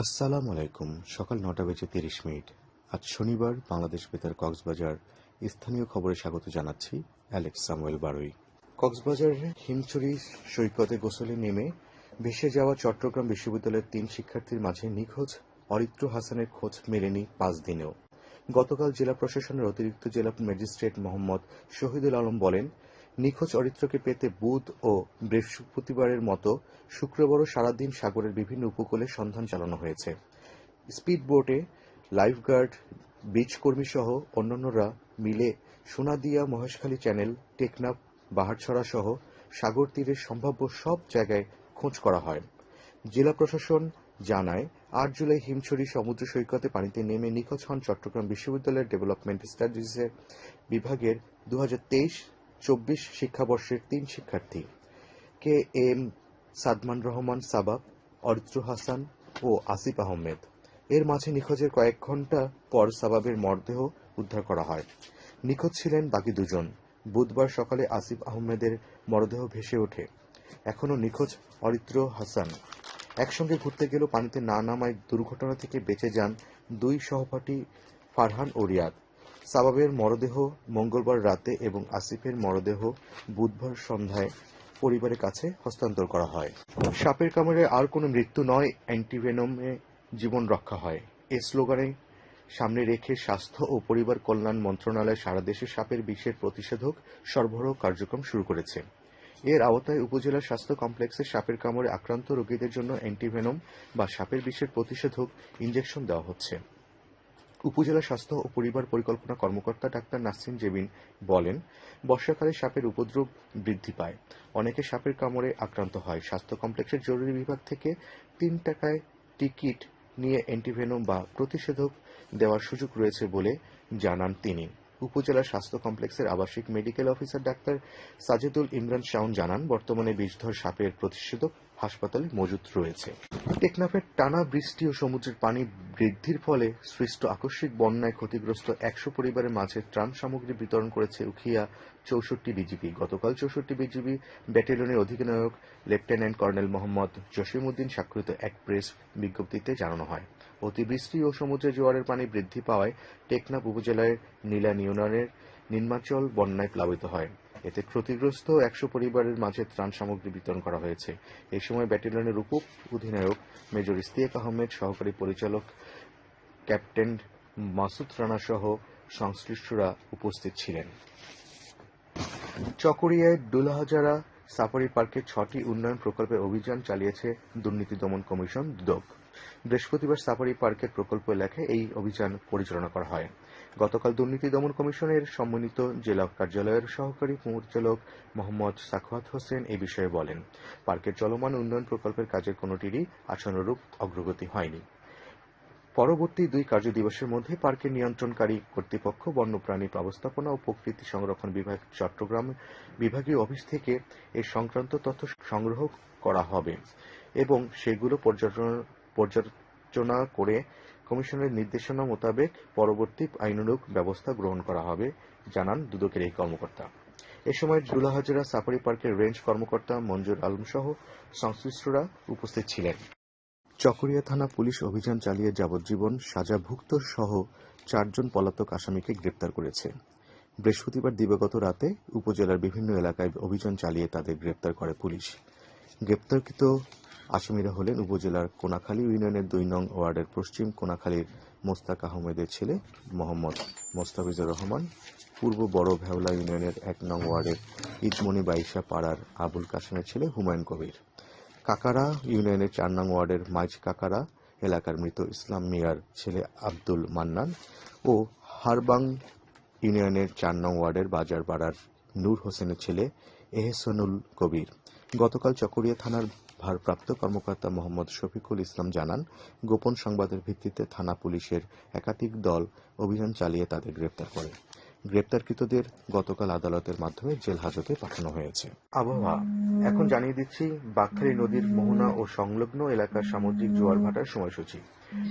আসসালামু আলাইকুম। সকাল নটা বেজে তিরিশ মিনিট। আজ শনিবার বাংলাদেশ বেতার কক্সবাজার স্থানীয় খবরে স্বাগত জানাচ্ছি অ্যালেক্স সামুয়েল বারুই। কক্সবাজারের হিমছড়ি সৈকতে গোসলে নেমে ভেসে যাওয়া চট্টগ্রাম বিশ্ববিদ্যালয়ের তিন শিক্ষার্থীর মাঝে নিখোঁজ অরিত্র হাসানের খোঁজ মেলেনি পাঁচ দিনেও। গতকাল জেলা প্রশাসনের অতিরিক্ত জেলা ম্যাজিস্ট্রেট মোহাম্মদ শহীদুল আলম বলেন নিখোঁজ অরিত্রকে পেতে বুধ ও বৃহস্পতিবারের মতো শুক্রবারও সারাদিন সাগরের বিভিন্ন উপকূলে সন্ধান চালানো হয়েছে। স্পিডবোটে লাইফগার্ড বিচ কর্মী সহ অন্যান্যরা মিলে সোনাদিয়া মহেশখালী চ্যানেল, টেকনাফ বাহারছড়া সহ সাগর তীরের সম্ভাব্য সব জায়গায় খোঁজ করা হয়। জেলা প্রশাসন জানায়, আট জুলাই হিমছড়ি সমুদ্র সৈকতে পানিতে নেমে নিখোঁজ হন চট্টগ্রাম বিশ্ববিদ্যালয়ের ডেভেলপমেন্ট স্টাডিজের বিভাগের দু হাজার তেইশ চব্বিশ শিক্ষাবর্ষের তিন শিক্ষার্থী। কে এম সাদমান রহমান সাবাব, অরিত্র হাসান ও আসিফ আহমেদ। এর মাঝে নিখোঁজের কয়েক ঘণ্টা পর সাবাবের মরদেহ উদ্ধার করা হয়। নিখোঁজ ছিলেন বাকি দুজন। বুধবার সকালে আসিফ আহমেদের মরদেহ ভেসে ওঠে। এখনও নিখোঁজ অরিত্র হাসান। একসঙ্গে ঘুরতে গেলেও পানিতে না নামায় দুর্ঘটনা থেকে বেঁচে যান দুই সহপাঠী ফারহান ও রিয়াদ। সাবাবের মরদেহ মঙ্গলবার রাতে এবং আসিফের মরদেহ বুধবার সন্ধ্যায় পরিবারের কাছে হস্তান্তর করা হয়। সাপের কামড়ে আর কোনো মৃত্যু নয়, অ্যান্টিভেনমে জীবন রক্ষা হয়। এ স্লোগানে সামনে রেখে স্বাস্থ্য ও পরিবার কল্যাণ মন্ত্রণালয় সারা দেশে সাপের বিষের প্রতিষেধক সরবরাহ কার্যক্রম শুরু করেছে। এর আওতায় উপজেলা স্বাস্থ্য কমপ্লেক্সে সাপের কামড়ে আক্রান্ত রোগীদের জন্য অ্যান্টিভেনম বা সাপের বিষের প্রতিষেধক ইনজেকশন দেওয়া হচ্ছে। উপজেলা স্বাস্থ্য ও পরিবার পরিকল্পনা কর্মকর্তা ডাক্তার নাসরিন জেবিন বলেন, বর্ষাকালে সাপের উপদ্রব বৃদ্ধি পায়। অনেকে সাপের কামড়ে আক্রান্ত হয়। স্বাস্থ্য কমপ্লেক্সের জরুরি বিভাগ থেকে তিন টাকায় টিকিট নিয়ে অ্যান্টিভেনম বা প্রতিষেধক দেওয়ার সুযোগ রয়েছে বলে জানান তিনি। উপজেলা স্বাস্থ্য কমপ্লেক্সের আবাসিক মেডিকেল অফিসার ডাক্তার সাজেদুল ইমরান শাওন জানান, বর্তমানে বিষধর সাপের প্রতিষেধক হাসপাতালে মজুত রয়েছে। টেকনাফের টানা বৃষ্টি ও সমুদ্রের পানি বৃদ্ধির ফলে সৃষ্ট আকস্মিক বন্যায় ক্ষতিগ্রস্ত একশো পরিবারের মাঝে ত্রাণ সামগ্রী বিতরণ করেছে উখিয়া চৌষট্টি বিজিবি। গতকাল চৌষট্টি বিজিবি ব্যাটালিয়নের অধিনায়ক লেফটেন্যান্ট কর্নেল মোহাম্মদ জসিমউদ্দিন স্বাক্ষরিত এক প্রেস বিজ্ঞপ্তিতে জানানো হয়। অতিবৃষ্টি ও সমুদ্রে জোয়ারের পানি বৃদ্ধি পাওয়ায় টেকনাফ উপজেলার নীলা ইউনিয়নের নিম্নাচল বন্যায় প্লাবিত হয়। এতে ক্ষতিগ্রস্ত একশো পরিবারের মাঝে ত্রাণ সামগ্রী বিতরণ করা হয়েছে। এই সময় ব্যাটালিয়নের উপ অধিনায়ক মেজর ইস্তিয়াক আহমেদ, সহকারী পরিচালক ক্যাপ্টেন মাসুদ রানা সহ সংশ্লিষ্টরা উপস্থিত ছিলেন। চকরিয়ায় ডুলাহাজারা সাফারি পার্কে ছটি উন্নয়ন প্রকল্পের অভিযান চালিয়েছে দুর্নীতি দমন কমিশন দুদক। বৃহস্পতিবার সাফারি পার্কের প্রকল্প এলাকায় এই অভিযান পরিচালনা করা হয়। গতকাল দুর্নীতি দমন কমিশনের সম্মানিত জেলা কার্যালয়ের সহকারী পরিচালক মোহাম্মদ সাখাওয়াত হোসেন এ বিষয়ে বলেন, পার্কের চলমান উন্নয়ন প্রকল্পের কাজের কোনোটিরই আশানুরূপ অগ্রগতি হয়নি। পরবর্তী দুই কার্যদিবসের মধ্যে পার্কের নিয়ন্ত্রণকারী কর্তৃপক্ষ বন্যপ্রাণী ব্যবস্থাপনা ও প্রকৃতি সংরক্ষণ বিভাগ চট্টগ্রাম বিভাগীয় অফিস থেকে এ সংক্রান্ত তথ্য সংগ্রহ করা হবে এবং সেগুলো পর্যালোচনা পর্যালোচনা করে কমিশনের নির্দেশনা মোতাবেক পরবর্তী আইনানুগ ব্যবস্থা গ্রহণ করা হবে, জানান দুদকের এই কর্মকর্তা। এ সময় ডুলাহাজরা সাফারি পার্কের রেঞ্জ কর্মকর্তা মঞ্জুর আলম সহ সংশ্লিষ্টরা উপস্থিত ছিলেন। চকরিয়া থানা পুলিশ অভিযান চালিয়ে যাবজ্জীবন সাজাভুক্ত সহ চারজন পলাতক আসামিকে গ্রেপ্তার করেছে। বৃহস্পতিবার দিবাগত রাতে উপজেলার বিভিন্ন এলাকায় অভিযান চালিয়ে তাদের গ্রেপ্তার করে পুলিশ। গ্রেপ্তারকৃত আসামিরা হলেন উপজেলার কোনাখালী ইউনিয়নের দুই নং ওয়ার্ডের পশ্চিম কোনাখালীর মোস্তাক আহমেদের ছেলে মোহাম্মদ মোস্তাফিজুর রহমান, পূর্ব বড় ভেওলা ইউনিয়নের এক নং ওয়ার্ডের ইজমনি বাইশা পাড়ার আবুল কাসেমের ছেলে হুমায়ুন কবির। কাকারা ইউনিয়নের চার নং ওয়ার্ডের মাইজ কাকারা এলাকার মৃত ইসলাম মিয়ার ছেলে আব্দুল মান্নান ও হারবাং ইউনিয়নের চার নং ওয়ার্ডের বাজার পাড়ার নূর হোসেনের ছেলে এহসানুল কবির। গতকাল চকরিয়া থানার ভারপ্রাপ্ত কর্মকর্তা মোহাম্মদ শফিকুল ইসলাম জানান, গোপন সংবাদের ভিত্তিতে থানা পুলিশের একাধিক দল অভিযান চালিয়ে তাদের গ্রেপ্তার করে। গ্রেপ্তারকৃতদের গতকাল আদালতের মাধ্যমে জেল হাজতে পাঠানো হয়েছে। আবহাওয়া। এখন জানিয়ে দিচ্ছি বাকখালী নদীর মোহনা ও সংলগ্ন এলাকার সামুদ্রিক জোয়ার ভাটার সময়সূচি।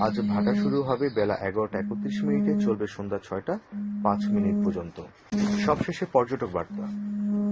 আজ ভাটা শুরু হবে বেলা এগারোটা একত্রিশ মিনিটে, চলবে সন্ধ্যা ছয়টা পাঁচ মিনিট পর্যন্ত। সবশেষে পর্যটক বার্তা।